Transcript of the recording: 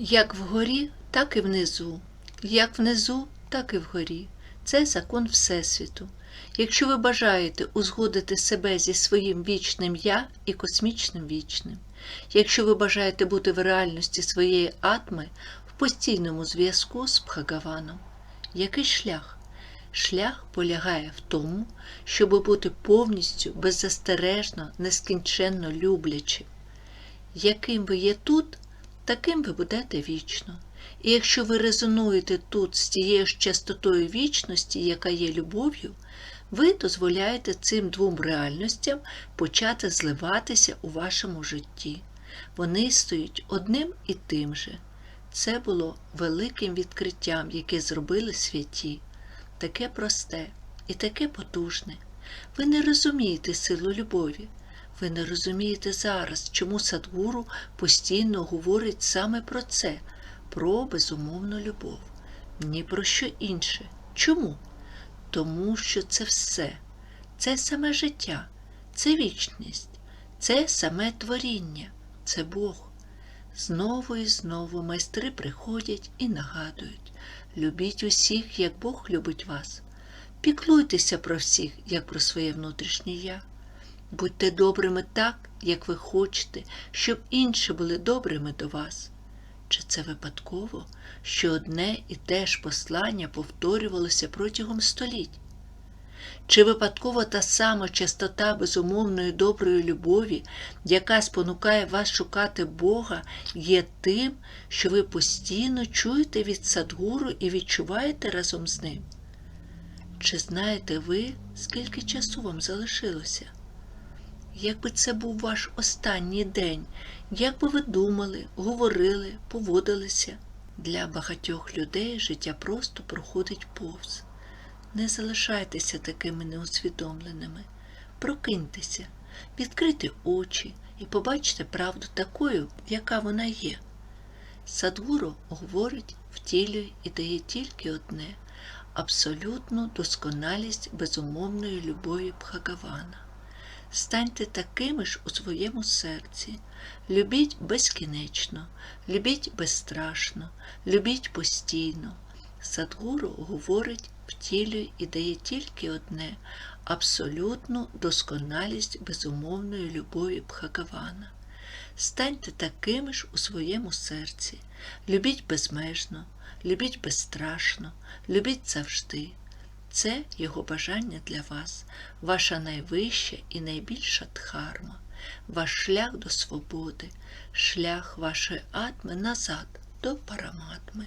Як вгорі, так і внизу, як внизу, так і вгорі. Це закон Всесвіту. Якщо ви бажаєте узгодити себе зі своїм вічним я і космічним вічним, якщо ви бажаєте бути в реальності своєї атми в постійному зв'язку з Бхагаваном, який шлях? Шлях полягає в тому, щоб бути повністю беззастережно, нескінченно люблячим. Яким ви є тут, таким ви будете вічно. І якщо ви резонуєте тут з тією ж частотою вічності, яка є любов'ю, ви дозволяєте цим двом реальностям почати зливатися у вашому житті. Вони стають одним і тим же. Це було великим відкриттям, яке зробили святі, таке просте і таке потужне. Ви не розумієте силу любові. Ви не розумієте зараз, чому Садгуру постійно говорить саме про це, про безумовну любов, ні про що інше. Чому? Тому що це все, це саме життя, це вічність, це саме творіння, це Бог. Знову і знову майстри приходять і нагадують любіть усіх, як Бог любить вас. Піклуйтеся про всіх, як про своє внутрішнє я. Будьте добрими так, як ви хочете, щоб інші були добрими до вас. Чи це випадково, що одне і те ж послання повторювалося протягом століть? Чи випадково та сама частота безумовної доброї любові, яка спонукає вас шукати Бога, є тим, що ви постійно чуєте від Садгуру і відчуваєте разом з ним? Чи знаєте ви, скільки часу вам залишилося? Якби це був ваш останній день, як би ви думали, говорили, поводилися? Для багатьох людей життя просто проходить повз. Не залишайтеся такими неусвідомленими. Прокиньтеся, відкрийте очі і побачте правду такою, яка вона є. Садгуру говорить, втілює і дає тільки одне абсолютну досконалість безумовної любові Бхагавана. Станьте такими ж у своєму серці. Любіть безкінечно, любіть безстрашно, любіть постійно. Садгуру говорить, втілює і дає тільки одне абсолютну досконалість безумовної любові Бхагавана. Станьте такими ж у своєму серці. Любіть безмежно, любіть безстрашно, любіть завжди. Це його бажання для вас, ваша найвища і найбільша дхарма, ваш шлях до свободи, шлях вашої атми назад до параматми.